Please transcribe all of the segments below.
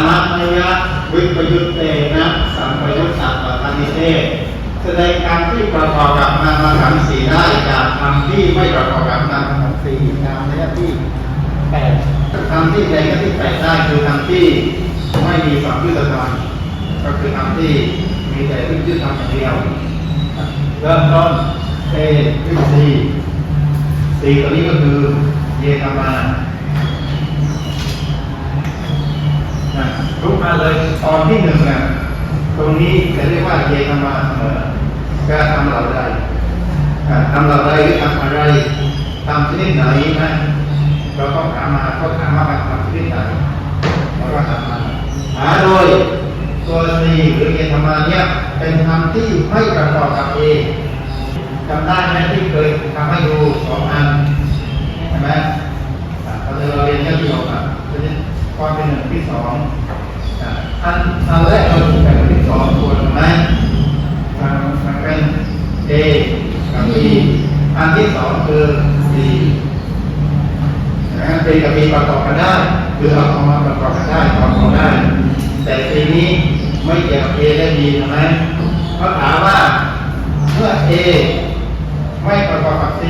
ามะนยะวิปยุตเตนะสัมปยุตสัพพะนิเทศแสดงคำที่ประกอบกับนามขันธ์สี่ได้จากคำที่ไม่ประกอบกับนามขันธ์สี่นามในที่แปดคำที่แสดงที่แปดได้คือคำที่ไม่มีสัมยุตธรรมก็คือคำที่มีแต่วิจุตธรรมอย่างเดียวเริ่มต้นเอวิสีสี่ตัวนี้ก็คือเยธรรมา นะลุกมาเลยตอนที่หนึ่งนะตรงนี้จะเรียกว่าเยธรรมาการทำเราใดอ่าทำเราใดหรือทำอะไรทำชนิดไหนนะเราต้องถามมาเขาถามว่าการทำชนิดไหนเราก็ถามมาหาโดยตัวสีหรือเยธรรมาเนี่ยเป็นคำที่ไม่ประกอบกับเอจำได้ไหมที่เคยทำให้ดูสองอันใช่ไหมอ่าเราเรียนแค่ที่ออกมาจะได้ความเป็นหนึ่ง ที่สองอ่าอันอันแรกเราถูกแบ่งที่สองส่วนถูกไหมมันเป็น A กับ B อันที่สองคือ C นะ A กับ B ประกอบกันได้หรือเอาเอามาประกอบกันได้ประกอบได้ แต่ทีนี้ไม่เกี่ยวกับ A และ B ถูกไหมเขาถามว่าเมื่อ A ไม่ประกอบกับ C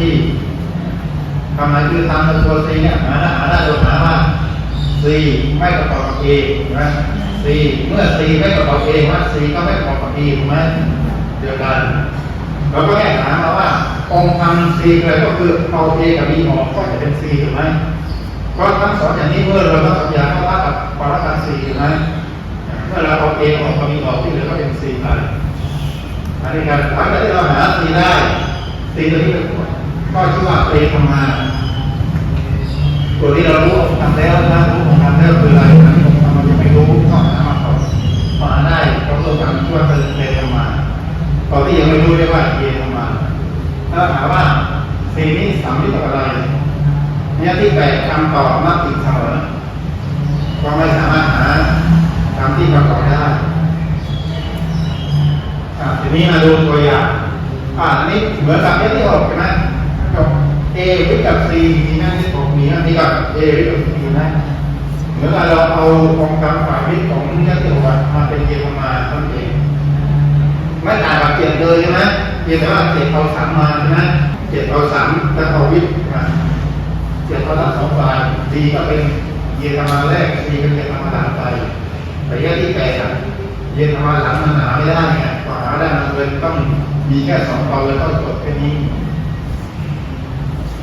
ทำไมคือทำในตัว C เนี่ยหาได้หาได้โดยหาว่า C ไม่ประกอบกับ A ถูกไหม C เมื่อ C ไม่ประกอบ A ว่า C ก็ไม่ประกอบกับ B ถูกไหมเดียวกันเราก็แค่ถามมาว่าองค์ธรรม C เลยก็คือเอา A กับ B ออกก็จะเป็น C ถูกไหมเพราะทั้งสองอย่างนี้เมื่อเราต้องสัญญาเข้าว่ากับปรกัน C ถูกไหมเมื่อเราเอา A ออกกับ B ออกที่เหลือก็เป็น C ไปอันนี้การหลังจากที่เราหา C ได้ C ตัวนี้ก็ชื่อว่า A ทำงาน ตัวที่เรารู้ทำแล้วนะรู้ของทำแล้วคืออะไรนะที่ผมทำมันยังไม่รู้ก็หามาก่อนพอหาได้ก็ต้องการช่วยเป็นเรทำมาตอนที่ยังไม่รู้เรียกว่าเยทำมาถ้าถามว่าสีนี้สามที่กับอะไรเนี่ยที่แปดคำตอบมักติดเสมอก็ไม่สามารถหาคำที่ประกอบได้ทีนี้มาดูตัวอย่างอ่านนี้เหมือนกับที่หกใช่ไหม A วิกับ C มีหน้าที่ผมมีหน้าที่กับ A วิกับ C นะเหมือนกับเราเอาองค์กรฝ่ายวิทย์ของนิติวัฒน์มาเป็นเยธรมาตั้นเองไม่ต่างกับเกียรติเลยใช่ไหมเพียงแต่ว่าเกียรติเอาสามมาใช่ไหมเกียรติเอาสามแล้วเอาวิทย์มาเกียรติเอาทั้งสองฝ่าย D ก็เป็นเยธรรมาแรก C เป็นเยธรมาหลังไปแต่แยกที่แปดเยธรรมาหลังมันหาไม่ได้ไงพอหาได้มันเลยต้องมีแค่สองตอนเลยต้องจบแค่นี้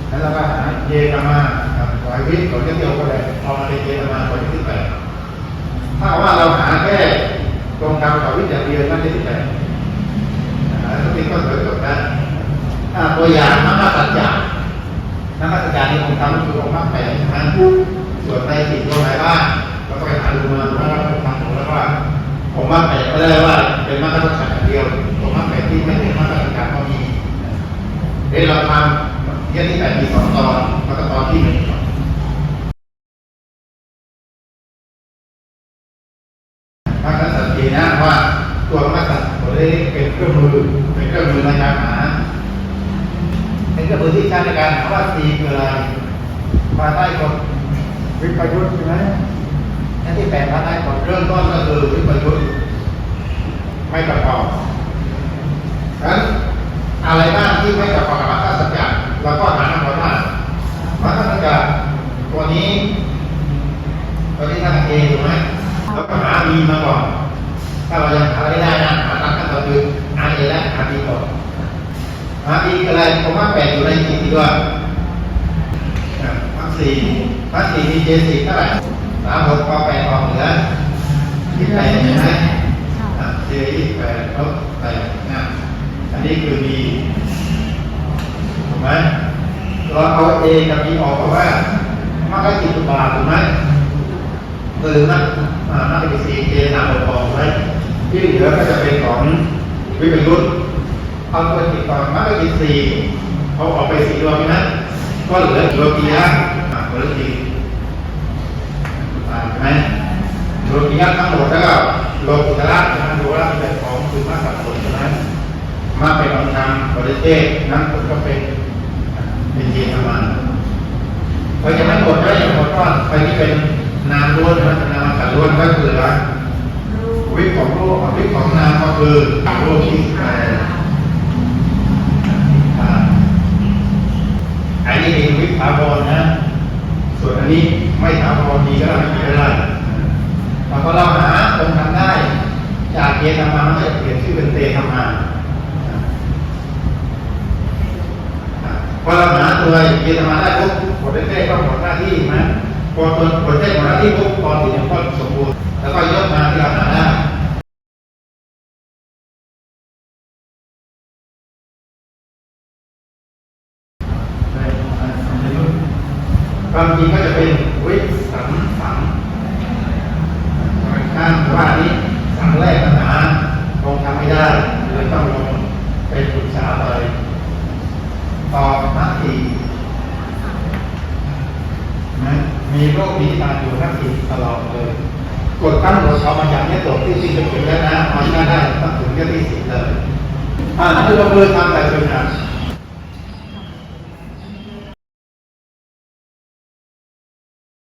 แล้วเราก็หาเยธรรมาครับวายวิทย์ของเที่ยวก็ได้เอามาเป็นเยธรรมาของที่แปดถ้าว่าเราหาแค่ตรงกลางของวิทย์อย่างเดียวนั่นที่แปดหาทุกทีก็สวยจบได้าตัวอย่างมรรคสัจจะมรรคสัจจะนี่ผมทำคือองค์มรรคแปดนะส่วนในสิ่งตัวไหนบ้างเราก็ไปหาดูมาว่าเราทำถูกแล้วว่าผมมรรคแปดก็ได้ว่าเป็นมรรคสัจจางเดียวผมมรรคแปดที่ไม่เป็นมรรคสัจจะก็มีเดี๋ยวเราทำ ยี่ที่แปดมีสองตอนแล้วก็ตอนที่หนึ่งก่อนถ้าท่านสังเกตนะว่าตัวมัสสัตว์ตัวนี้เป็นเครื่องมือเป็นเครื่องมือในการหาเป็นเครื่องมือที่ใช้ในการหาว่าตีคืออะไรมาใต้กฎวิปยุทธ์ใช่ไหมนั่นที่แปดมาใต้กฎเริ่มต้นก็คือวิปยุทธ์ไม่ประกอบนั้นอะไรบ้างที่ไม่ประกอบกับมรรคสัจจะ เราก็หาคำตอบว่ามรรคสัจจะตัวนี้ตัวนี้ท่านเอถูกไหมแล้วก็หาบีมาก่อน ถ้าเรายังหาไม่ได้นะหาตามขั้นตอนคือหาเอและหาบีก่อนหาบีคืออะไรผมว่าแปดอยู่ในกี่ตัวอะมรรคสี่มรรคสี่มีเจสี่เท่าไหร่สามหกพอแปดออกเหลือยี่สิบแปดใช่ไหมอะเจยี่สิบแปดลบแปดนะอันนี้คือ B ถูกไหม เราเอา A กับ B ออกเพราะว่ามันก็จิตตุบาทถูกไหมคือนักอ่านักเป็น C J นำออกอกไว้ที่เหลือก็จะเป็นของวิปยุทธ์เอาตัวจิตก่อนมันก็จิตสี่เอาออกไปสี่ดวงนะก็เหลือโลกียะอ่าโลกีอ่าใช่ไหมโลกิยะทั้งหมดแล้วก็โลกุตระนะโลกุตระเป็นของคือมาสัตว์ผลฉะนั้นมากเป็นองค์ธรรมบริเทศนั้นก็เป็น เป็นเยธรรมันพอจะไม่หมดก็อย่างหมดก็ไปที่เป็นนามล้วนนะนามขันล้วนก็คืออะไรวิปของโลกวิปของนามก็คือโลกิสแปรอันนี้เป็นวิปถาวรนะ ส่วนอันนี้ไม่ถาวรดีก็ได้มีอะไรเราก็เราหาองค์ทำได้ จากเยธรรมาก็จะเปลี่ยนชื่อเป็นเตธรรมาพอเราหา ตัวเยธรรมาได้ปุ๊บผลได้ก็หมดหน้าที่นะพอตัวผลได้หมดหน้าที่ปุ๊บตอนที่ยังก็สมบูรณ์แล้วก็ยกมาที่เราหาได้ความจริงก็จะเป็นวิสังสังข้างว่านี้สังแรกปัญหาคงทำไม่ได้เลยต้องลงไปปรึกษาไปตอบนักทีนะ มีโรคมีตาอยู่นักทีตลอดเลยกดตั้งหัวเขามาอย่างนี้ตกที่สี่สิดแล้วนะมานก็ได้ตั้งถึงที่สิบเลยอ่าคือเราเบอร์ทำแต่เป็นอะ